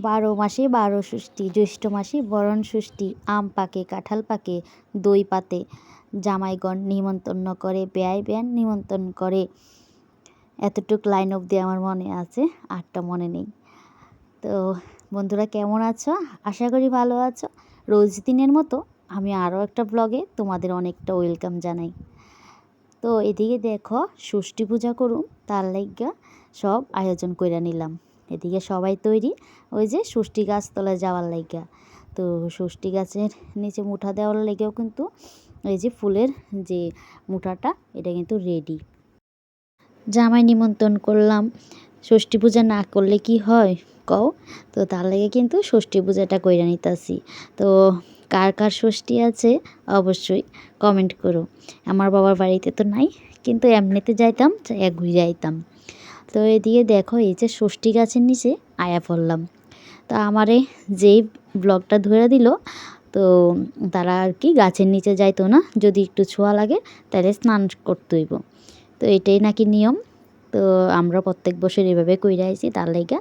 বারো মাসে বারো ষষ্ঠী জ্যৈষ্ঠ মাসে বরণ ষষ্ঠী আম পাকে, কাঁঠাল পাকে, দই পাতে। জামাইগণ নিমন্ত্রণ করে, ব্যয় বেয়ান নিমন্ত্রণ করে। এতটুক লাইন অবধি আমার মনে আছে, আটটা মনে নেই। তো বন্ধুরা কেমন আছো? আশা করি ভালো আছো। রোজ দিনের মতো আমি আরও একটা ব্লগে তোমাদের অনেকটা ওয়েলকাম জানাই। তো এদিকে দেখো, ষষ্ঠী পূজা করুন, তার লাইগা সব আয়োজন করে নিলাম। এদিকে সবাই তৈরি, ওই যে ষষ্ঠী গাছ তলায় যাওয়ার লাইগা। তো ষষ্ঠী গাছের নিচে মুঠা দেওয়ার লেগেও কিন্তু এই যে ফুলের যে মুঠাটা, এটা কিন্তু রেডি জামাই নিমন্ত্রণ করলাম। ষষ্ঠী পূজা না করলে কি হয় কও? তো তার লেগে কিন্তু ষষ্ঠী পূজাটা কইরা নিতাছি। তো কার কার ষষ্ঠী আছে অবশ্যই কমেন্ট করো। আমার বাবার বাড়িতে তো নাই, কিন্তু এমনিতে যাইতাম ঘুরে যাইতাম তো এদিকে দেখো এই যে ষষ্ঠী গাছের নিচে আয়া পড়লাম। তো আমারে যেই ব্লগটা ধরে দিল, তো তারা আর কি গাছের নিচে যাইতো না, যদি একটু ছোঁয়া লাগে তাহলে স্নান করতে হইব। তো এটাই নাকি নিয়ম। তো আমরা প্রত্যেক বছর এভাবে কইরা আইছি, তার লাইগা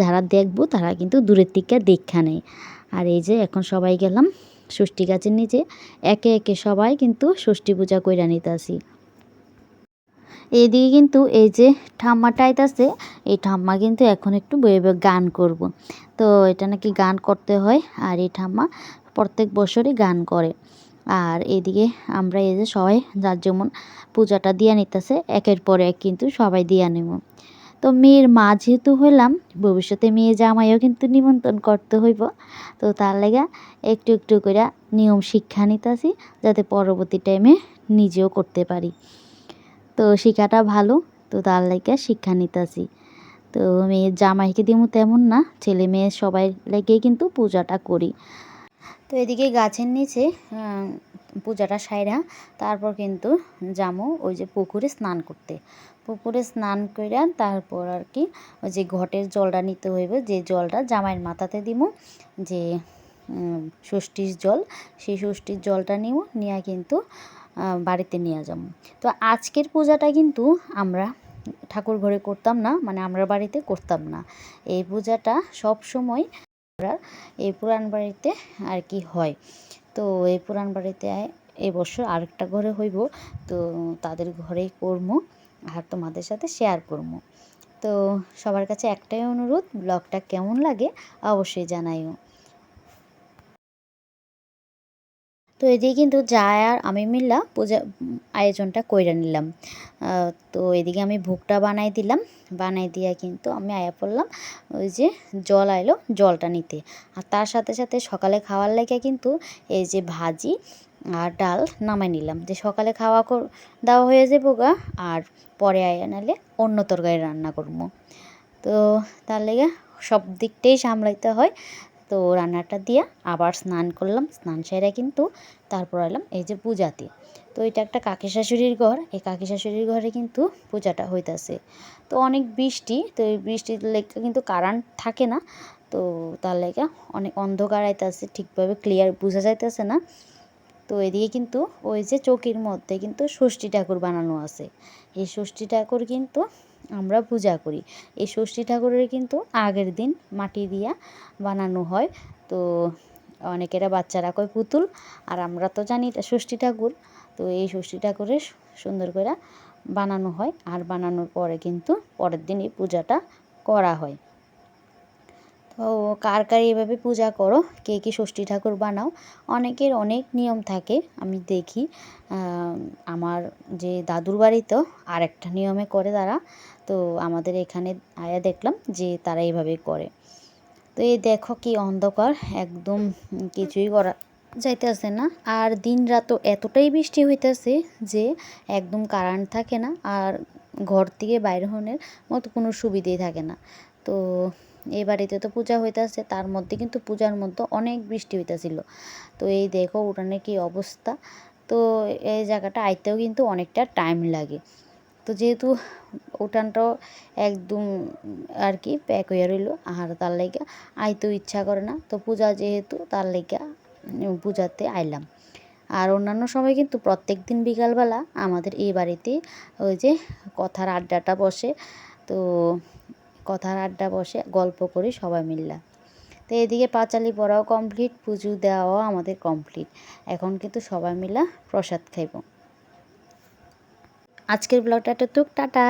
যারা দেখব তারা কিন্তু দূরের থেকে দেখা নেয় আর এই যে এখন সবাই গেলাম ষষ্ঠী গাছের নিচে, একে একে সবাই কিন্তু ষষ্ঠী পূজা কইরা নিতে আসি এদিকে কিন্তু এই যে ঠাম্মাটা আইতাছে এই ঠাম্মা কিন্তু এখন একটু বয়ে গান করব। তো এটা নাকি গান করতে হয় আর এই ঠাম্মা প্রত্যেক বছরই গান করে। আর এদিকে আমরা এই যে সবাই যার যেমন পূজাটা দিয়া নিতেছে, একের পর এক কিন্তু সবাই দিয়া নেব। তো মেয়ের মা যেহেতু হইলাম, ভবিষ্যতে মেয়ে জামাইও কিন্তু নিমন্ত্রণ করতে হইব। তো তার লেগা একটু একটু করে নিয়ম শিক্ষা নিতেছি, যাতে পরবর্তী টাইমে নিজেও করতে পারি। তো শিক্ষাটা ভালো, তো তার লেগে শিক্ষা নিতেছি। তো মেয়ের জামাইকে দিমু তেমন না, ছেলে মেয়ে সবাই লেগে কিন্তু পূজাটা করি। তো এদিকে গাছের নিচে পূজাটা সাইরা, তারপর কিন্তু যামো ওই যে পুকুরে স্নান করতে। পুকুরে স্নান কইরা তারপর আর কি ওই যে ঘটের জলটা নিতে হইবে, যে জলটা জামাইয়ের মাথাতে দিব যে ষষ্ঠীর জল, সেই ষষ্ঠীর জলটা নিব নিয়ে কিন্তু বাড়িতে নিয়ে যাব। তো আজকের পূজাটা কিন্তু আমরা ঠাকুর ঘরে করতাম না মানে আমরা বাড়িতে করতাম না। এই পূজাটা সব সময় আমরা এই পুরান বাড়িতে আর কি হয়। তো এই পুরান বাড়িতে এবছর আরেকটা ঘরে হইব, তো তাদের ঘরেই করব আর তোমাদের সাথে শেয়ার করব তো সবার কাছে একটাই অনুরোধ, ব্লগটা কেমন লাগে অবশ্যই জানাইও। তো এদিকে কিন্তু যায় আর আমি মিললা পূজা, আয়োজনটা কইরা নিলাম। তো এদিকে আমি ভোগটা বানাই দিলাম। বানাই দিয়া কিন্তু আমি আয়া পড়লাম, ওই যে জল আইলো জলটা নিতে। আর তার সাথে সাথে সকালে খাওয়ার লেগে কিন্তু এই যে ভাজি আর ডাল নামাই নিলাম। যে সকালে খাওয়া দেওয়া হয়ে যাব গা, আর পরে আয়া নালে অন্য তরকারি রান্না করব। তো তার লেগে সব দিকটাই সামলাইতে হয়। তো রান্নাটা দিয়া আবার স্নান করলাম, স্নান সেরে কিন্তু তারপর এলাম এই যে পূজাতে। তো এটা একটা কাকি শাশুড়ির ঘর, এই কাকি শাশুড়ির ঘরে কিন্তু পূজাটা হইতাছে। তো অনেক বৃষ্টি, তো এই বৃষ্টির লেগে কিন্তু কারেন্ট থাকে না, তো তার লেগে অনেক অন্ধকার আইতেছে, ঠিকভাবে ক্লিয়ার বোঝা যাইতেছে না। তো এদিকে কিন্তু ওই যে চৌকির মধ্যে কিন্তু ষষ্ঠী ঠাকুর বানানো আছে। এই ষষ্ঠী ঠাকুর কিন্তু আমরা পূজা করি। এই ষষ্ঠী ঠাকুরের কিন্তু আগের দিন মাটি দিয়া বানানো হয়। তো অনেকেরা বাচ্চারা কয়, পুতুল? আর আমরা তো জানি ষষ্ঠী ঠাকুর। তো এই ষষ্ঠী ঠাকুরের সুন্দর করে বানানো হয়। আর বানানোর পরে কিন্তু পরের দিন এই পূজাটা করা হয়। তো কার কার এভাবে পূজা করো? কে কী ষষ্ঠী ঠাকুর বানাও? অনেকের অনেক নিয়ম থাকে, আমি দেখি। আমার যে দাদুর বাড়িতেও আর একটা নিয়মে করে তারা। তো আমাদের এখানে আয়া দেখলাম যে তারা এইভাবে করে। তো এই দেখো কি অন্ধকার, একদম কিছুই করা যাইতেছে না। আর দিন রাতও এতটাই বৃষ্টি হইতেছে যে একদম কারেন্ট থাকে না, আর ঘর থেকে বাইরে হনের মতো কোনো সুবিধেই থাকে না। তো এই বাড়িতে তো পূজা হইতেছে, তার মধ্যে কিন্তু পূজার মধ্যে অনেক বৃষ্টি হইতেছিল। তো এই দেখো উঠানের কি অবস্থা। তো এই জায়গাটা আইতেও কিন্তু অনেকটা টাইম লাগে। তো যেহেতু উঠানটাও একদম আর কি প্যাক হয়ে রইল, আর তার লেগে আইতেও ইচ্ছা করে না। তো পূজা যেহেতু, তার লেগে পূজাতে আইলাম। আর অন্যান্য সময় কিন্তু প্রত্যেক দিন বিকালবেলা আমাদের এই বাড়িতে ওই যে কথার আড্ডাটা বসে। তো কথার আড্ডা বসে গল্প করি সবাই মিলে তো এদিকে পাঁচালি পড়াও কমপ্লিট পুজো দেওয়াও আমাদের কমপ্লিট এখন কিন্তু সবাই মিলা প্রসাদ খাইব। আজকের ব্লগটা তো টাটা।